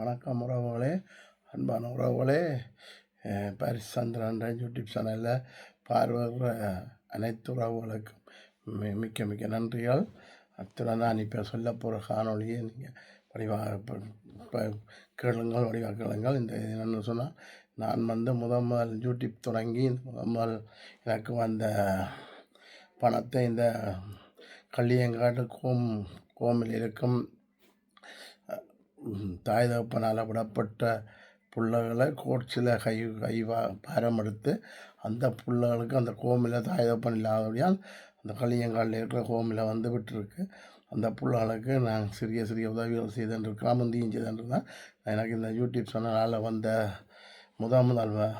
வணக்கம் உறவுகளே அன்பான உறவுகளே. பாரிஸ் சந்திரன் யூடியூப் சேனலில் பார்வையிடுற அனைத்து உறவுகளுக்கும் மிக்க மிக்க நன்றிகள். அத்துடன் நான் இப்போ சொல்ல போகிற காணொலியை நீங்கள் வடிவாக கேளுங்கள் வடிவாக கேளுங்கள். இந்த இது என்னென்னு சொன்னால் நான் வந்து முதல் யூடியூப் தொடங்கி முதல் எனக்கு வந்த பணத்தை இந்த கள்ளியங்காடு கோம் கோமில் இருக்கும் தாய் தகப்பனால் விடப்பட்ட பிள்ளைகளை கோட்ஸில் கை கைவா பாரம் எடுத்து அந்த பிள்ளைகளுக்கு அந்த கோமில் தாய் தகப்பன் இல்லாதபடியால் அந்த களியங்காலில் இருக்கிற கோமில் வந்து விட்டுருக்கு. அந்த பிள்ளைகளுக்கு நான் சிறிய சிறிய உதவிகள் செய்துருக்கலாம் முந்தியும் செய்துருந்தேன் எனக்கு இந்த யூடியூப் சொன்னனால் வந்த முதல் முதல் வ-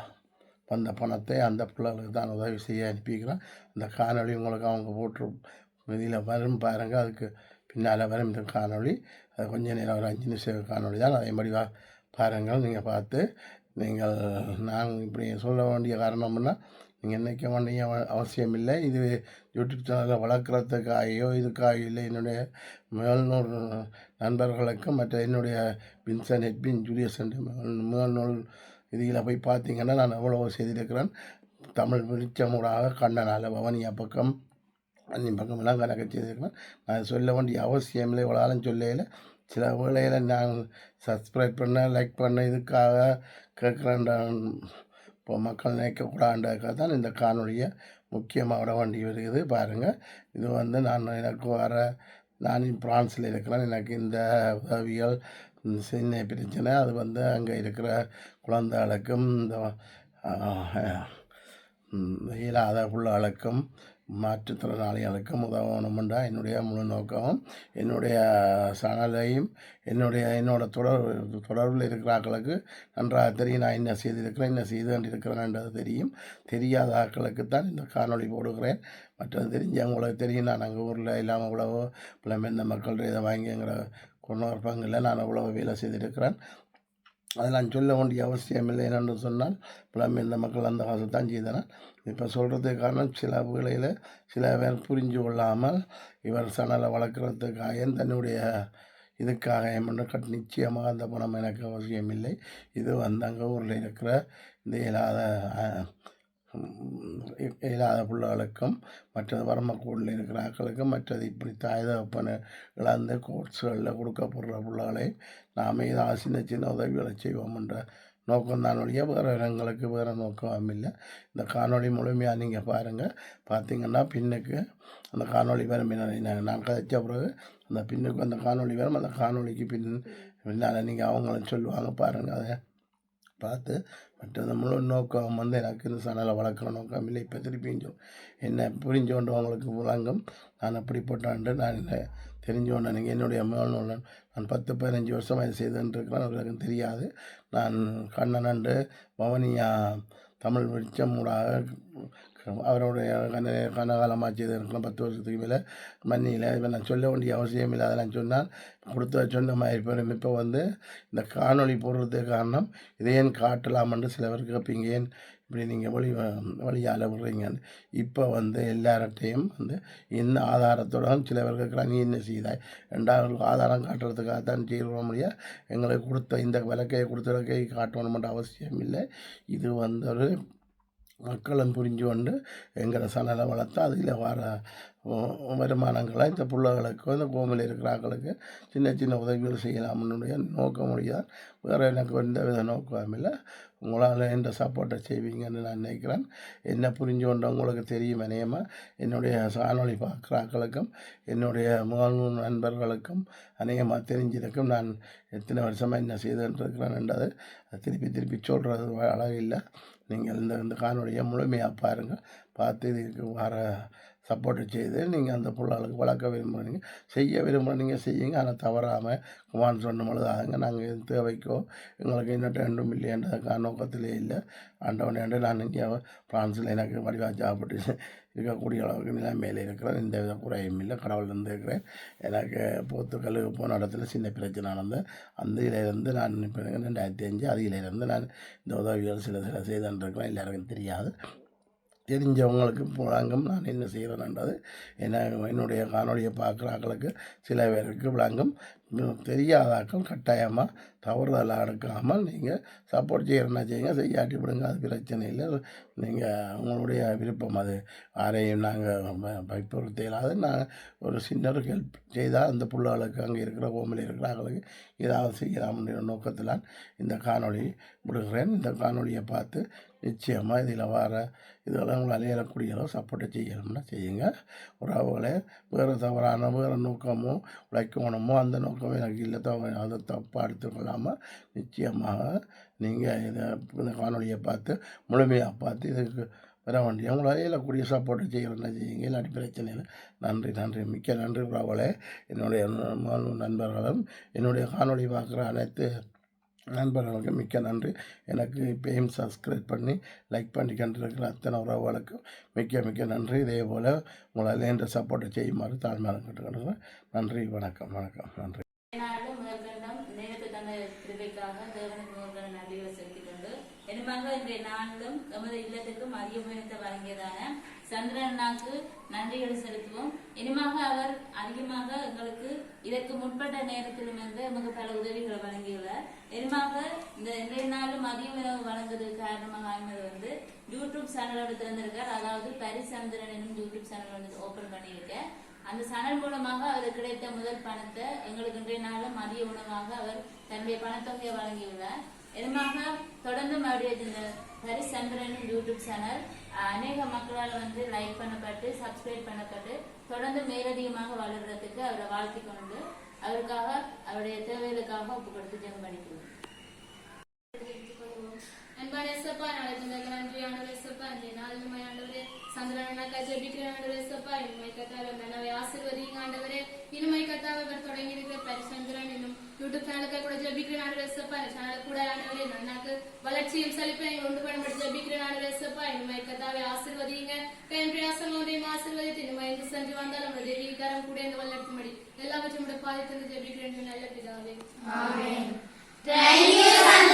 வந்த பணத்தை அந்த பிள்ளைகளுக்கு தான் உதவி செய்ய அனுப்பிக்கிறேன் அந்த காணொலி உங்களுக்கு அவங்க போட்டு இதில் வரும் பாருங்கள் அதுக்கு பின்னால் வரும் இந்த காணொளி அது கொஞ்ச நேரம் ஒரு அஞ்சு நிமிஷம் காணொளி தான். அதே மாதிரி வா பாருங்கள் நீங்கள் பார்த்து நீங்கள் நான் இப்படி சொல்ல வேண்டிய காரணம்னா நீங்கள் நினைக்க வேண்டிய அவசியம் இல்லை. இது யூடியூப் சேனலில் வளர்க்குறதுக்காகையோ இதுக்காக இல்லை. என்னுடைய மேல்நூல் நண்பர்களுக்கும் மற்ற என்னுடைய வின்சன் ஹெட்பின் ஜூலியஸ் என்ற மேல்நூல் இதில் போய் பார்த்தீங்கன்னா நான் எவ்வளோ செய்திருக்கிறேன். தமிழ் விருச்சமூடாக கண்ணனால் பவனியா பக்கம் அன்னி பக்கம் எல்லாம் கணக்கு செய்திருக்கிறேன் நான் சொல்ல வேண்டிய அவசியம் இல்லை இவ்வளோ சொல்லையில் சில வேளையில் நான் சப்ஸ்கிரைப் பண்ண லைக் பண்ண இதுக்காக கேட்குறேன் இப்போ மக்கள் நினைக்கக்கூடாதுக்காக தான் இந்த காணொலியை முக்கியமாக விட வேண்டி இருக்குது பாருங்கள் இது வந்து நான் எனக்கு வர நான் பிரான்ஸில் இருக்கிறேன் எனக்கு இந்த உதவிகள் சின்ன பிரச்சனை அது வந்து அங்கே இருக்கிற குழந்தைகளுக்கும் இந்த இயலாத பிள்ளைகளுக்கும் மாற்றுத்திறனாளிகளுக்கும் உதவணுமென்றா என்னுடைய முழு நோக்கமும் என்னுடைய சனலையும் என்னுடைய என்னோட தொடர் தொடர்பில் இருக்கிற ஆக்களுக்கு நன்றாக தெரியும். நான் என்ன செய்திருக்கிறேன் என்ன செய்து கொண்டிருக்கிறேன்ன்றது தெரியும். தெரியாத ஆட்களுக்கு தான் இந்த காணொளி போடுகிறேன். மற்றது தெரிஞ்சவங்களுக்கு தெரியும். நான் அங்கே ஊரில் இல்லாமல் இவ்வளவோ இந்த மக்கள் இதை வாங்கிங்கிற கொண்டு பங்கில் நான் அவ்வளோ வேலை செய்திருக்கிறேன். அதெல்லாம் சொல்ல வேண்டிய அவசியம் இல்லை என்னென்று சொன்னால் இந்த மக்கள் அந்த காசு தான் செய்தனர். இப்போ சொல்கிறதுக்கு காரணம் சில வேளையில் சில பேர் புரிஞ்சு கொள்ளாமல் இவர் சணலை வளர்க்குறதுக்காக தன்னுடைய இதுக்காக என்று கட் நிச்சயமாக அந்த பணம் எனக்கு அவசியம் இல்லை. இது வந்து அங்கே ஊரில் இருக்கிற இந்த இல்லாத இல்லாத பிள்ளைகளுக்கும் மற்றது வரமக்கூடில் இருக்கிற ஆக்களுக்கும் மற்றது இப்படி தாய் தகப்பனை இழந்து கோர்ட்ஸுகளில் கொடுக்கப்படுற பிள்ளைகளை நாமே தான் சின்ன சின்ன உதவிகளை செய்வோம் என்ற நோக்கம் தான் ஒழிய வேறு எங்களுக்கு வேறு நோக்கம் இல்லை. இந்த காணொளி முழுமையாக நீங்கள் பாருங்கள் பார்த்தீங்கன்னா பின்னுக்கு அந்த காணொளி வரும். என்ன- நான் கதைச்ச பிறகு அந்த பின்னுக்கு அந்த காணொளி வரும். அந்த காணொளிக்கு பின் பின்னால் நீங்கள் அவங்களும் சொல்லுவாங்க. பாருங்கள் அதை. பார்த்து மற்றது முழு நோக்கம் வந்து எனக்கு இந்த சனலை வளர்க்குற நோக்கம் இல்லை இப்போ திருப்பியும் சொல். என்ன புரிஞ்சோண்டு உங்களுக்கு விளங்கும்? நான் அப்படிப்பட்டாண்டு நான் என்ன தெரிஞ்சோண்டு நீங்கள் என்னுடைய மேல்நூலன் நான். பத்து பதினஞ்சு வருஷமாக இது செய்துன்ட்ருக்கிறேன் எனக்கு தெரியாது. நான் கண்ணனண்டு பவனியா தமிழ் வெளிச்சம் ஊடாக அவருடைய கன கனகாலமாக செய்திருக்கலாம் பத்து வருஷத்துக்கு மேலே மன்னியில் இப்போ நான் சொல்ல வேண்டிய அவசியம் இல்லை. அதெல்லாம் சொன்னால் கொடுத்த சொன்ன மாதிரி பெரும் இப்போ வந்து இந்த காணொளி போடுறதுக்கு காரணம் இதை ஏன் காட்டலாமென்று சிலவர் கேட்பீங்க. ஏன் இப்படி நீங்கள் வழி வழியால் விடுறீங்கன்னு இப்போ வந்து எல்லார்ட்டையும் வந்து இந்த ஆதாரத்தோட சிலவர் கேட்குறாங்க நீ என்ன செய்தாய்? ரெண்டாவது ஆதாரம் காட்டுறதுக்காக தான் செய்ய முடியாது எங்களுக்கு கொடுத்த இந்த விளக்கையை கொடுத்த விளக்கையை காட்டணுமென்ற அவசியம் இல்லை. இது வந்து ஒரு மக்களும் புரிஞ்சு கொண்டு எங்களை சனலை வளர்த்து அதில் வர வருமானங்களை இந்த பிள்ளைகளுக்கும் இந்த கோமில் இருக்கிறாக்களுக்கு சின்ன சின்ன உதவிகள் செய்யலாம்னுடைய நோக்கம் முடியாது வேறு எனக்கு எந்த வித நோக்கம் இல்லை. உங்களால் எந்த சப்போர்ட்டை செய்வீங்கன்னு நான் நினைக்கிறேன். என்ன புரிஞ்சு கொண்டவங்களுக்கு தெரியும் அநேகமாக என்னுடைய சாணொலி பார்க்குறாக்களுக்கும் என்னுடைய முகநூல் நண்பர்களுக்கும் அநேகமாக தெரிஞ்சிருக்கும் நான் எத்தனை வருஷமாக என்ன செய்துன்றிருக்கிறேன் என்றது திருப்பி திருப்பி சொல்கிறது அழகில்லை நீங்கள் இந்த இந்த காணொலியை முழுமையாக பாருங்கள். பார்த்து இதுக்கு வர சப்போர்ட் செய்து நீங்கள் அந்த பிள்ளைகளுக்கு வளர்க்க விரும்புகிறீங்க செய்ய விரும்புகிறீங்க செய்யுங்க. ஆனால் தவறாமல் குமான் சொன்ன ஆகுங்க நாங்கள் எது தேவைக்கோ எங்களுக்கு இன்னும் ரெண்டும் இல்லையன்றதுக்கான நோக்கத்திலே இல்லை. ஆண்டவனேண்டு நான் இங்கே ஃப்ரான்ஸில் எனக்கு வடிவாக சாப்பிட்டு இருக்கக்கூடிய அளவுக்கு நிலைமையில் இருக்கிறேன் எந்த வித குறையும் இல்லை. கடவுள் இருந்து இருக்கிறேன். எனக்கு போத்துக்கல் போன இடத்துல சின்ன பிரச்சனை நடந்து அந்த இலையிலேருந்து நான் இப்போ ரெண்டாயிரத்தி அஞ்சு அது இலையிலேருந்து நான் இந்த உதவிகள் சில சில செய்துன்றிருக்கிறேன் எல்லாருக்கும் தெரியாது. தெரிஞ்சவங்களுக்கு விளங்கும் நான் என்ன செய்கிறேன்ன்றது என்ன என்னுடைய காணொலியை பார்க்குற ஆட்களுக்கு சில பேருக்கு விளங்கும் தெரியாத தெரியாதாக்கள் கட்டாயமாக தவறுதலாக எடுக்காமல் நீங்கள் சப்போர்ட் செய்கிறனா செய்யுங்க? செய்யாட்டி விடுங்க. அது பிரச்சனை இல்லை. நீங்கள் உங்களுடைய விருப்பம் அது. யாரையும் நாங்கள் பயப்படுத்த இயலாது. நாங்கள் ஒரு சின்ன ஒரு ஹெல்ப் செய்தால் அந்த பிள்ளைகளுக்கு அங்கே இருக்கிற ஹோமில் இருக்கிறவங்களுக்கு ஏதாவது செய்யலாம்ன்ற நோக்கத்தில் இந்த காணொலி விடுகிறேன். இந்த காணொலியை பார்த்து நிச்சயமாக இதில் வர இதெல்லாம் உங்களை அலையிடக்கூடிய அளவு சப்போர்ட்டை செய்யணும்னா செய்யுங்க. உறவுகளே வேறு தவறான வேறு நோக்கமோ உழைக்கணுமோ அந்த நோக்கமும் எனக்கு இல்லை தவ அதை தப்பாக எடுத்துக்கொள்ளாமல் நிச்சயமாக நீங்கள் இதை இந்த காணொலியை பார்த்து முழுமையாக பார்த்து இதுக்கு வர வேண்டிய உங்களை இயலக்கூடிய சப்போர்ட்டை செய்யணும்னா செய்யுங்க. இல்லாட்டி பிரச்சனை இல்லை. நன்றி நன்றி. மிக்க நன்றி உறவுகளே. என்னுடைய நண்பர்களும் என்னுடைய காணொலி பார்க்குற அனைத்து நண்பர்களுக்கு மிக்க நன்றி. எனக்கு இப்பயும் சப்ஸ்கிரைப் பண்ணி லைக் பண்ணி கண்டிருக்கிற அத்தனை உறவுகளுக்கும் மிக்க மிக்க நன்றி. இதே போல் உங்களால் என்ற சப்போர்ட்டை செய்யுமாறு தாழ்மையாக கேட்டுக்கொள்கிறேன். நன்றி வணக்கம் வணக்கம் நன்றி. நாளும் இன்றைய நாளிலும் எமது இல்லத்துக்கும் அதிக உயரத்தை வழங்கியதான சந்திரனாக்கு நன்றிகளை செலுத்துவோம். இனிமாக அவர் அதிகமாக எங்களுக்கு இதற்கு முற்பட்ட நேரத்திலும் இருந்து எமக்கு பல உதவிகளை வழங்கியுள்ளார். இனிமாக இந்த இன்றைய நாளும் மதிய உணவு வழங்குவதற்கு காரணமாக அமைவது வந்து யூடியூப் சேனலோட திறந்திருக்கார் அதாவது பரிசந்திரன் என்னும் யூடியூப் சேனல் வந்து ஓபன் பண்ணியிருக்கேன். அந்த சணல் மூலமாக அவருக்கு கிடைத்த முதல் பணத்தை எங்களுக்கு இன்றைய நாளும் மதிய உணவாக அவர் தன்னுடைய பணத்தொகையை வழங்கியுள்ளார். இதமாக தொடர்ந்து மறுபடியும் இந்த ஹரிசந்திரன் யூடியூப் சேனல் அநேக மக்களால் வந்து லைக் பண்ணப்பட்டு சப்ஸ்கிரைப் பண்ணப்பட்டு தொடர்ந்து மேலதிகமாக வளர்றதுக்கு அவரை வாழ்த்தி கொண்டு அவருக்காக அவருடைய தேவைகளுக்காக ஒப்பு கொடுத்து ஜெபம் பண்ணிக்குவோம் அன்பான எஸ்அப்பா நாளைக்கு முதல் நன்றி ஆண்டவர் எஸ்அப்பா இந்த ஆண்டவரே சந்திரனாக்கா ஜெபிக்கிற ஆண்டவர் எஸ்அப்பா இனிமை கத்தாவை மனவை ஆசீர்வதிங்க ஆண்டவரே இனிமை கத்தாவை இவர் தொடங்கி இருக்கிற பரிசந்திரன் இன்னும் யூடியூப் சேனலுக்கு கூட ஜெபிக்கிற ஆண்டவர் எஸ்அப்பா இந்த சேனல் கூட ஆண்டவரே நன்னாக்கு வளர்ச்சியும் செழிப்பையும் உண்டு பண்ணும்படி ஜெபிக்கிற ஆண்டவர் எஸ்அப்பா இனிமை கத்தாவை ஆசீர்வதிங்க கையின் பிரயாசம் ஒன்றையும் இனிமை எங்கு சென்று வந்தால் நம்ம கூட வளர்க்கும்படி எல்லாவற்றையும் ஜெபிக்கிறேன் நல்ல பிதாவே. Thank you,